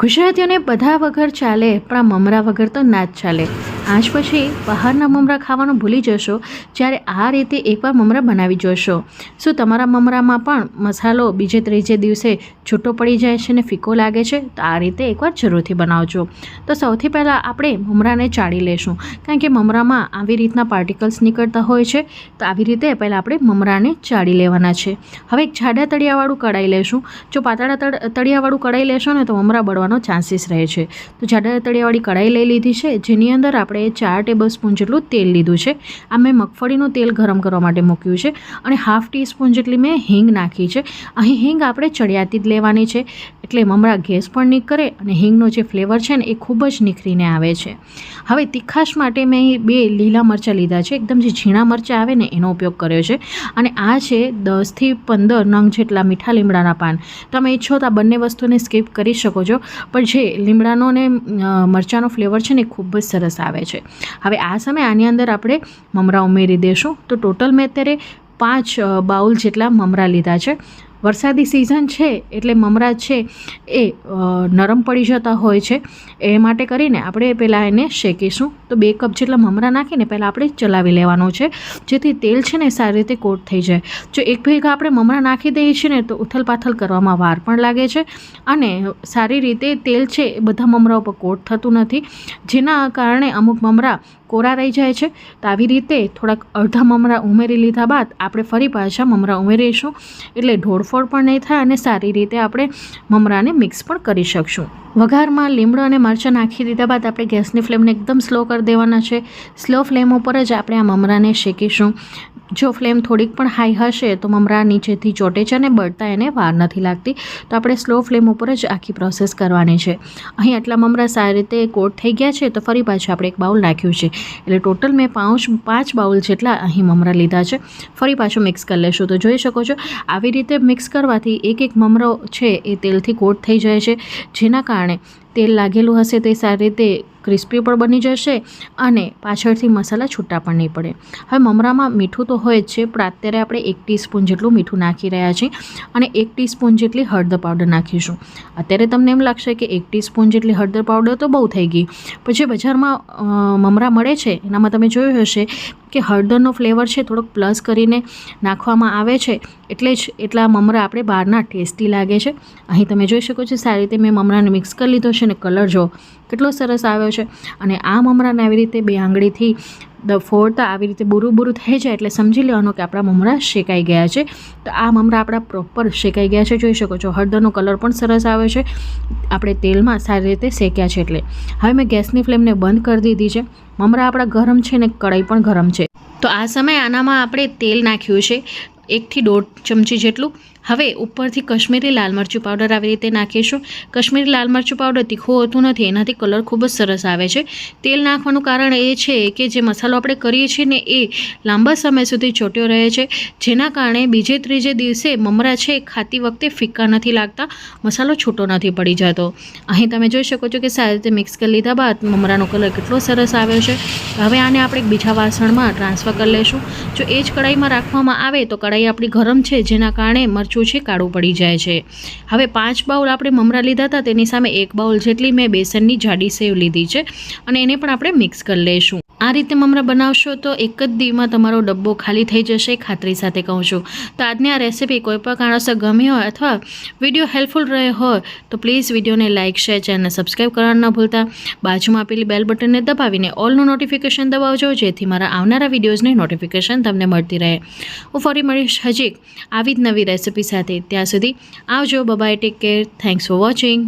ગુજરાતીઓને બધા વગર ચાલે, પણ આ મમરા વગર તો ના જ ચાલે. આજ પછી બહારના મમરા ખાવાનું ભૂલી જશો, જ્યારે આ રીતે એકવાર મમરા બનાવી જોશો. શું તમારા મમરામાં પણ મસાલો બીજે ત્રીજે દિવસે છૂટો પડી જાય છે ને ફીકો લાગે છે? તો આ રીતે એકવાર જરૂરથી બનાવજો. તો સૌથી પહેલાં આપણે મમરાને ચાળી લેશું. કારણ કે મમરામાં આવી રીતના પાર્ટિકલ્સ નીકળતા હોય છે, તો આવી રીતે પહેલાં આપણે મમરાને ચાળી લેવાના છે. હવે એક જાડા તળિયાવાળું કઢાઈ લેશું. જો પાતળા તળ, તળિયાવાળું કઢાઈ લેશો ને તો મમરા બળવાનો ચાન્સીસ રહે છે. તો જાડા તળિયાવાળી કઢાઈ લઈ લીધી છે. જેની અંદર આપણે ચાર ટેબલ સ્પૂન જેટલું તેલ લીધું છે. આ મેં મગફળીનું તેલ ગરમ કરવા માટે મૂક્યું છે અને હાફ ટી સ્પૂન જેટલી મેં હિંગ નાખી છે. અહીં હિંગ આપણે ચડિયાતી જ લેવાની છે. એટલે મમરા ગેસ પણ નીકળે અને હિંગનો જે ફ્લેવર છે ને એ ખૂબ જ નીખરીને આવે છે. હવે તીખાશ માટે મેં બે લીલા મરચાં લીધા છે. એકદમ જે ઝીણા મરચાં આવે ને એનો ઉપયોગ કર્યો છે. અને આ છે દસથી પંદર નંગ જેટલા મીઠા લીમડાના પાન. તમે ઈચ્છો તો આ બંને વસ્તુને સ્કીપ કરી શકો છો, પણ જે લીમડાનો ને મરચાંનો ફ્લેવર છે ને એ ખૂબ જ સરસ આવે છે. હવે આ સમયે આની અંદર આપણે મમરા ઉમેરી દેશું. તો ટોટલ મેં અત્યારે પાંચ બાઉલ જેટલા મમરા લીધા છે. વરસાદી સિઝન છે, એટલે મમરા છે એ નરમ પડી જતા હોય છે. એ માટે કરીને આપણે પહેલાં એને શેકીશું. તો બે કપ જેટલા મમરા નાખીને પહેલાં આપણે ચલાવી લેવાનું છે. જેથી તેલ છે ને સારી રીતે કોટ થઈ જાય. જો એક ભેગા આપણે મમરા નાખી દઈએ છીએ ને તો ઉથલ પાથલ કરવામાં વાર પણ લાગે છે. અને સારી રીતે તેલ છે એ બધા મમરા ઉપર કોટ થતું નથી. જેના કારણે અમુક મમરા કોરા રહી જાય છે. તો આવી રીતે થોડાક અડધા મમરા ઉમેરી લીધા બાદ આપણે ફરી પાછા મમરા ઉમેરીશું. એટલે ઢોળફોડ પણ નહીં થાય અને સારી રીતે આપણે મમરાને મિક્સ પણ કરી શકશું. વઘારમાં લીમડો અને મરચાં નાખી દીધા બાદ આપણે ગેસની ફ્લેમને એકદમ સ્લો કરી દેવાના છે. સ્લો ફ્લેમ ઉપર જ આપણે આ મમરાને શેકીશું. જો ફ્લેમ થોડીક પણ હાઈ હશે તો મમરા નીચેથી ચોટે છે અને બળતા એને વાર નથી લાગતી. તો આપણે સ્લો ફ્લેમ ઉપર જ આખી પ્રોસેસ કરવાની છે. અહીં આટલા મમરા સારી રીતે કોટ થઈ ગયા છે તો ફરી પાછું આપણે એક બાઉલ નાખ્યું છે. એટલે ટોટલ મેં પાંચ પાંચ બાઉલ જેટલા અહીં મમરા લીધા છે. ફરી પાછું મિક્સ કરી લેશું. તો જોઈ શકો છો, આવી રીતે મિક્સ કરવાથી એક એક મમરો છે એ તેલથી કોટ થઈ જાય છે. જેના કારણે તેલ લાગેલું હશે તે સારી રીતે ક્રિસ્પી પણ બની જશે અને પાછળથી મસાલા છૂટા પણ નહીં પડે. હવે મમરામાં મીઠું તો હોય જ છે, પણ અત્યારે આપણે એક ટીસ્પૂન જેટલું મીઠું નાખી રહ્યા છીએ અને એક ટીસ્પૂન જેટલી હળદર પાવડર નાખીશું. અત્યારે તમને એમ લાગશે કે એક ટીસ્પૂન જેટલી હળદર પાવડર તો બહુ થઈ ગઈ, પણ જે બજારમાં મમરા મળે છે, એનામાં તમે જોયું હશે કે હળદરનો ફ્લેવર છે થોડોક પ્લસ કરીને નાખવામાં આવે છે, એટલે જ એટલા મમરા આપણે બહારના ટેસ્ટી લાગે છે. અહીં તમે જોઈ શકો છો સારી રીતે મેં મમરાને મિક્સ કરી લીધો છે અને કલર જો કેટલો સરસ આવ્યો છે. અને આ મમરાને આવી રીતે બે આંગળીથી ફોડતા આવી રીતે બુરું બુરું થઈ જાય એટલે સમજી લેવાનું કે આપણા મમરા શેકાઈ ગયા છે. તો આ મમરા આપણા પ્રોપર શેકાઈ ગયા છે. જોઈ શકો છો, હળદરનો કલર પણ સરસ આવે છે. આપણે તેલમાં સારી રીતે શેક્યા છે એટલે. હવે મેં ગેસની ફ્લેમને બંધ કરી દીધી છે. મમરા આપણા ગરમ છે ને કઢાઈ પણ ગરમ છે. તો આ સમયે આનામાં આપણે તેલ નાખ્યું છે. એકથી દોઢ ચમચી જેટલું. હવે ઉપરથી કશ્મીરી લાલ મરચું પાવડર આવી રીતે નાખીશું. કશ્મીરી લાલ મરચું પાવડર તીખું હોતું નથી, એનાથી કલર ખૂબ જ સરસ આવે છે. તેલ નાખવાનું કારણ એ છે કે જે મસાલો આપણે કરીએ છીએ ને એ લાંબા સમય સુધી ચોટ્યો રહે છે. જેના કારણે બીજે ત્રીજે દિવસે મમરા છે ખાતી વખતે ફિક્કા નથી લાગતા, મસાલો છૂટો નથી પડી જતો. અહીં તમે જોઈ શકો છો કે સારી રીતે મિક્સ કરી લીધા બાદ મમરાનો કલર કેટલો સરસ આવ્યો છે. હવે આને આપણે બીજા વાસણમાં ટ્રાન્સફર કરી લઈશું જો એ જ કઢાઈમાં રાખવામાં આવે તો કઢાઈ આપણી ગરમ છે, જેના કારણે મરચું છે, કાળું પડી જાય છે. હવે પાંચ બાઉલ આપણે મમરા લીધા હતા, તેની સામે એક બાઉલ જેટલી મેં બેસનની જાડી સેવ લીધી છે, અને એને પણ આપણે મિક્સ કરી લઈશું. આ રીતે મમરા બનાવશો તો એક જ દીમાં તમારો ડબ્બો ખાલી થઈ જશે, ખાતરી સાથે કહું છું. તો આજની આ રેસીપી કોઈ પણ કારણસર ગમી હોય અથવા વીડિયો હેલ્પફુલ રહે હોય, તો પ્લીઝ વિડીયોને લાઇક શેર ચેનલને સબસ્ક્રાઈબ કરવાનું ન ભૂલતા. બાજુમાં આપેલી બેલ બટનને દબાવીને ઓલનું નોટિફિકેશન દબાવજો, જેથી મારા આવનારા વિડીયોઝની નોટિફિકેશન તમને મળતી રહે. હું ફરી મળીશ હજી આવી જ નવી રેસીપી સાથે. ત્યાં સુધી આવજો. Bye bye take care thanks for watching